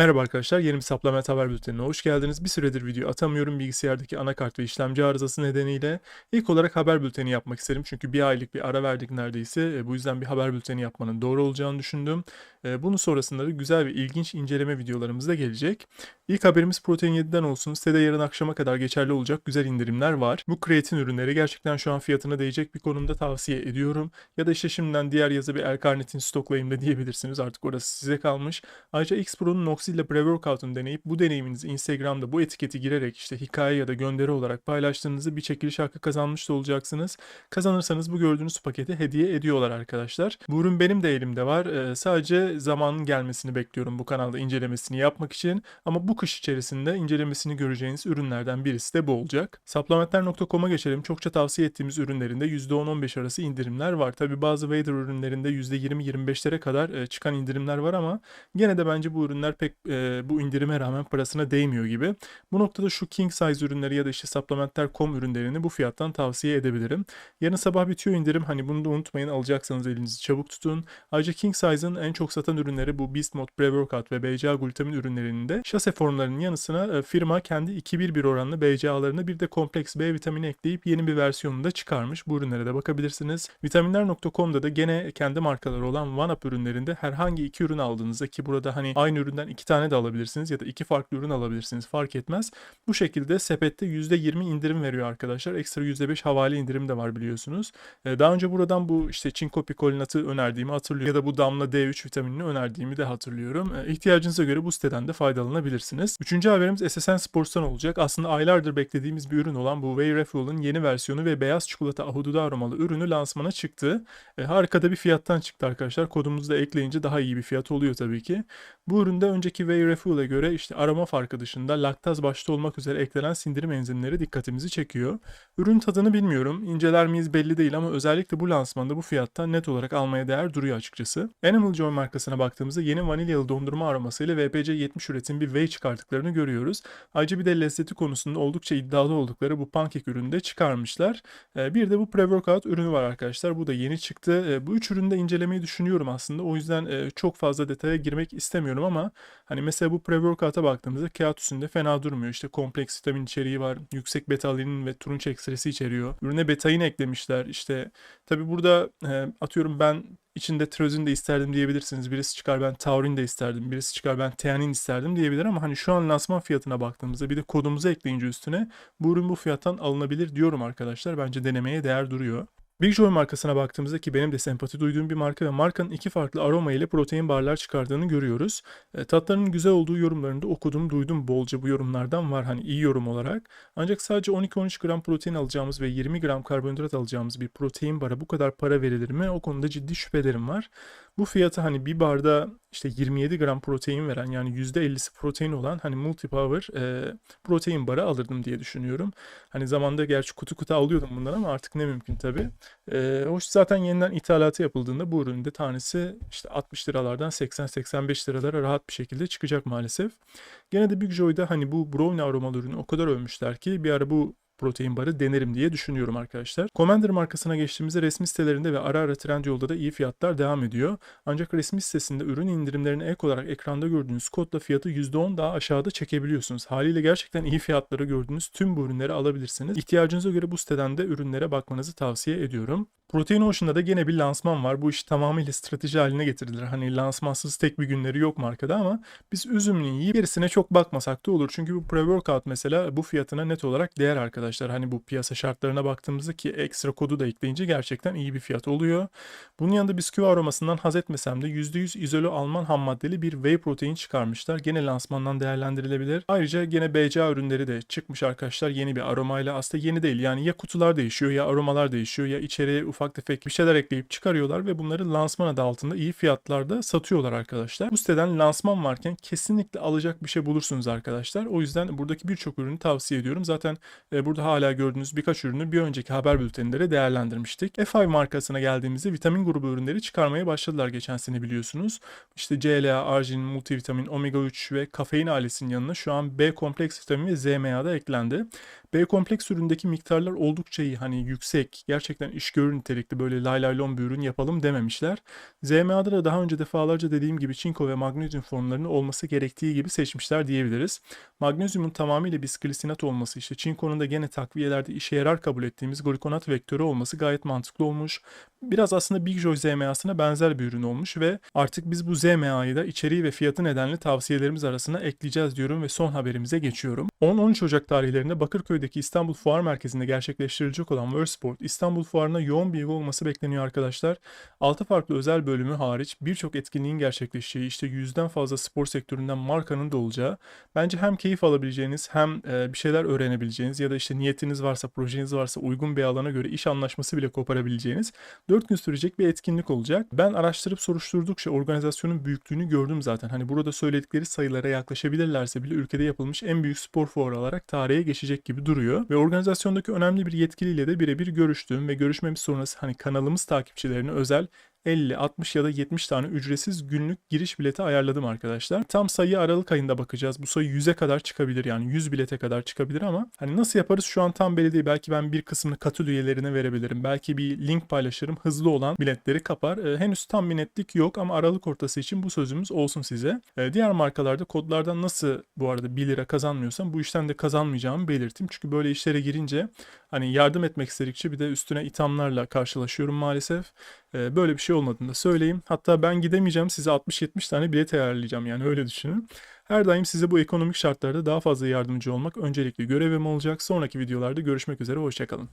Merhaba arkadaşlar, yeni bir supplement haber bültenine hoş geldiniz. Bir süredir video atamıyorum bilgisayardaki anakart ve işlemci arızası nedeniyle. İlk olarak haber bülteni yapmak isterim çünkü bir aylık bir ara verdik neredeyse. E, Bu yüzden bir haber bülteni yapmanın doğru olacağını düşündüm. E, Bunun sonrasında da güzel ve ilginç inceleme videolarımız da gelecek. İlk haberimiz Protein 7'den olsun. Sitede yarın akşama kadar geçerli olacak güzel indirimler var. Bu kreatin ürünleri gerçekten şu an fiyatına değecek bir konumda tavsiye ediyorum. Ya da işte şimdiden diğer yazı bir L-karnitin stoklayayım da diyebilirsiniz. Artık orası size kalmış. Ayrıca X-Pro'nun ile pre-workout'unu deneyip bu deneyiminizi Instagram'da bu etiketi girerek işte hikaye ya da gönderi olarak paylaştığınızda bir çekiliş hakkı kazanmış da olacaksınız. Kazanırsanız bu gördüğünüz paketi hediye ediyorlar arkadaşlar. Bu ürün benim de elimde var. Ee, sadece zamanın gelmesini bekliyorum bu kanalda incelemesini yapmak için. Ama bu kış içerisinde incelemesini göreceğiniz ürünlerden birisi de bu olacak. Supplementler.com'a geçelim. Çokça tavsiye ettiğimiz ürünlerinde %10-15 arası indirimler var. Tabi bazı Vader ürünlerinde %20-25'lere kadar e, çıkan indirimler var ama gene de bence bu ürünler pek e, bu indirime rağmen parasına değmiyor gibi. Bu noktada şu king size ürünleri ya da işte supplementler.com ürünlerini bu fiyattan tavsiye edebilirim. Yarın sabah bitiyor indirim. Hani bunu da unutmayın alacaksanız elinizi çabuk tutun. Ayrıca king size'ın en çok satan ürünleri bu Beast Mode Pre-Workout ve BCA glutamin ürünlerinin de şase formlarının yanı sıra e, firma kendi 2-1-1 oranlı BCA'larını bir de kompleks B vitamini ekleyip yeni bir versiyonunu da çıkarmış. Bu ürünlere de bakabilirsiniz. Vitaminler.com'da da gene kendi markaları olan OneUp ürünlerinde herhangi iki ürün aldığınızda ki burada hani aynı üründen iki tane de alabilirsiniz ya da iki farklı ürün alabilirsiniz fark etmez. Bu şekilde sepette %20 indirim veriyor arkadaşlar. Ekstra %5 havale indirim de var biliyorsunuz. Ee, Daha önce buradan bu işte çinko pikolinatı önerdiğimi hatırlıyorum. Ya da bu damla D3 vitaminini önerdiğimi de hatırlıyorum. Ee, İhtiyacınıza göre bu siteden de faydalanabilirsiniz. Üçüncü haberimiz SSN Sports'tan olacak. Aslında aylardır beklediğimiz bir ürün olan bu Whey Refuel'ın yeni versiyonu ve beyaz çikolata ahududu aromalı ürünü lansmana çıktı. E, harika da bir fiyattan çıktı arkadaşlar. Kodumuzu da ekleyince daha iyi bir fiyat oluyor tabii ki. Bu üründe önceki Whey Refuel'e göre işte aroma farkı dışında laktaz başta olmak üzere eklenen sindirim enzimleri dikkatimizi çekiyor. Ürün tadını bilmiyorum. İnceler miyiz belli değil ama özellikle bu lansmanda bu fiyattan net olarak almaya değer duruyor açıkçası. Animal Joy markasına baktığımızda yeni vanilyalı dondurma aromasıyla VPC 70 üretim bir whey çıkarttıklarını görüyoruz. Ayrıca bir de lezzeti konusunda oldukça iddialı oldukları bu pankek ürünü de çıkarmışlar. Ee, Bir de bu pre-workout ürünü var arkadaşlar. Bu da yeni çıktı. Ee, Bu üç ürünü de incelemeyi düşünüyorum aslında. O yüzden e, çok fazla detaya girmek istemiyorum ama hani mesela bu pre-workout'a baktığımızda kağıt üstünde fena durmuyor. İşte kompleks vitamin içeriği var. Yüksek beta-alanin ve turunç ekstresi içeriyor. Ürüne betain eklemişler. İşte tabi burada e, atıyorum ben içinde tirozin de isterdim diyebilirsiniz. Birisi çıkar ben taurin de isterdim. Birisi çıkar ben teanin isterdim diyebilir ama hani şu an lansman fiyatına baktığımızda bir de kodumuzu ekleyince üstüne bu ürün bu fiyattan alınabilir diyorum arkadaşlar. Bence denemeye değer duruyor. Big Joy markasına baktığımızda ki benim de sempati duyduğum bir marka ve markanın iki farklı aroma ile protein barlar çıkardığını görüyoruz. E, tatlarının güzel olduğu yorumlarını da okudum, duydum bolca bu yorumlardan var hani iyi yorum olarak. Ancak sadece 12-13 gram protein alacağımız ve 20 gram karbonhidrat alacağımız bir protein bara bu kadar para verilir mi? O konuda ciddi şüphelerim var. Bu fiyatı hani bir barda işte 27 gram protein veren yani %50'si protein olan hani multipower e, protein barı alırdım diye düşünüyorum. Hani zamanda gerçi kutu kutu alıyordum bundan ama artık ne mümkün tabii. E, hoş zaten yeniden ithalatı yapıldığında bu ürünün de tanesi işte 60 liralardan 80-85 liralara rahat bir şekilde çıkacak maalesef. Gene de Big Joy'da hani bu brownie aromalı ürünü o kadar övmüşler ki bir ara bu protein barı denerim diye düşünüyorum arkadaşlar. Commander markasına geçtiğimizde resmi sitelerinde ve ara ara Trendyol'da da iyi fiyatlar devam ediyor. Ancak resmi sitesinde ürün indirimlerini ek olarak ekranda gördüğünüz kodla fiyatı %10 daha aşağıda çekebiliyorsunuz. Haliyle gerçekten iyi fiyatlara gördüğünüz tüm bu ürünleri alabilirsiniz. İhtiyacınıza göre bu siteden de ürünlere bakmanızı tavsiye ediyorum. Protein Ocean'da da gene bir lansman var. Bu iş tamamıyla strateji haline getirdiler. Hani lansmansız tek bir günleri yok markada ama biz üzümünü yiyip gerisine çok bakmasak da olur. Çünkü bu pre-workout mesela bu fiyatına net olarak değer arkadaşlar. Hani bu piyasa şartlarına baktığımızda ki ekstra kodu da ekleyince gerçekten iyi bir fiyat oluyor. Bunun yanında bisküvi aromasından haz etmesem de %100 izole Alman ham maddeli bir whey protein çıkarmışlar. Gene lansmandan değerlendirilebilir. Ayrıca gene BCA ürünleri de çıkmış arkadaşlar yeni bir aromayla. Aslında yeni değil yani ya kutular değişiyor ya aromalar değişiyor ya içeriye ufak tefek bir şeyler ekleyip çıkarıyorlar ve bunları lansman adı altında iyi fiyatlarda satıyorlar arkadaşlar. Bu siteden lansman varken kesinlikle alacak bir şey bulursunuz arkadaşlar. O yüzden buradaki birçok ürünü tavsiye ediyorum. Zaten e, burada hala gördüğünüz birkaç ürünü bir önceki haber bülteninde değerlendirmiştik. F5 markasına geldiğimizde vitamin grubu ürünleri çıkarmaya başladılar geçen sene biliyorsunuz. İşte CLA, arginin, multivitamin, omega 3 ve kafein ailesinin yanına şu an B kompleks vitamin ve ZMA da eklendi. B kompleks üründeki miktarlar oldukça iyi. Hani yüksek, gerçekten iş görür nitelikli böyle lay lay lon bir ürün yapalım dememişler. ZMA'da da daha önce defalarca dediğim gibi çinko ve magnezyum formlarının olması gerektiği gibi seçmişler diyebiliriz. Magnezyumun tamamıyla bisglisinat olması işte çinkonun da gene takviyelerde işe yarar kabul ettiğimiz glikonat vektörü olması gayet mantıklı olmuş. Biraz aslında Big Joy ZMA'sına benzer bir ürün olmuş ve artık biz bu ZMA'yı da içeriği ve fiyatı nedenle tavsiyelerimiz arasına ekleyeceğiz diyorum ve son haberimize geçiyorum. 10-13 Ocak tarihlerinde Bakırköy'deki İstanbul Fuar Merkezi'nde gerçekleştirilecek olan Worldsport İstanbul Fuarı'na yoğun bir ilgi olması bekleniyor arkadaşlar. 6 farklı özel bölümü hariç birçok etkinliğin gerçekleşeceği işte yüzden fazla spor sektöründen markanın da olacağı bence hem keyif alabileceğiniz hem e, bir şeyler öğrenebileceğiniz ya da işte niyetiniz varsa projeniz varsa uygun bir alana göre iş anlaşması bile koparabileceğiniz 4 gün sürecek bir etkinlik olacak. Ben araştırıp soruşturdukça organizasyonun büyüklüğünü gördüm zaten. Hani burada söyledikleri sayılara yaklaşabilirlerse bile ülkede yapılmış en büyük spor fuarı olarak tarihe geçecek gibi duruyor. Ve organizasyondaki önemli bir yetkiliyle de birebir görüştüm ve görüşmemiz sonrası hani kanalımız takipçilerine özel 50, 60 ya da 70 tane ücretsiz günlük giriş bileti ayarladım arkadaşlar. Tam sayı Aralık ayında bakacağız. Bu sayı 100'e kadar çıkabilir yani 100 bilete kadar çıkabilir ama hani nasıl yaparız şu an tam belli değil. Belki ben bir kısmını katıl üyelerine verebilirim. Belki bir link paylaşırım. Hızlı olan biletleri kapar. Ee, henüz tam bir netlik yok ama Aralık ortası için bu sözümüz olsun size. Ee, diğer markalarda kodlardan nasıl bu arada 1 lira kazanmıyorsam bu işten de kazanmayacağımı belirteyim. Çünkü böyle işlere girince hani yardım etmek istedikçe bir de üstüne ithamlarla karşılaşıyorum maalesef. Ee, böyle bir şey olmadığını da söyleyeyim. Hatta ben gidemeyeceğim size 60-70 tane bilet ayarlayacağım yani öyle düşünün. Her daim size bu ekonomik şartlarda daha fazla yardımcı olmak öncelikli görevim olacak. Sonraki videolarda görüşmek üzere hoşçakalın.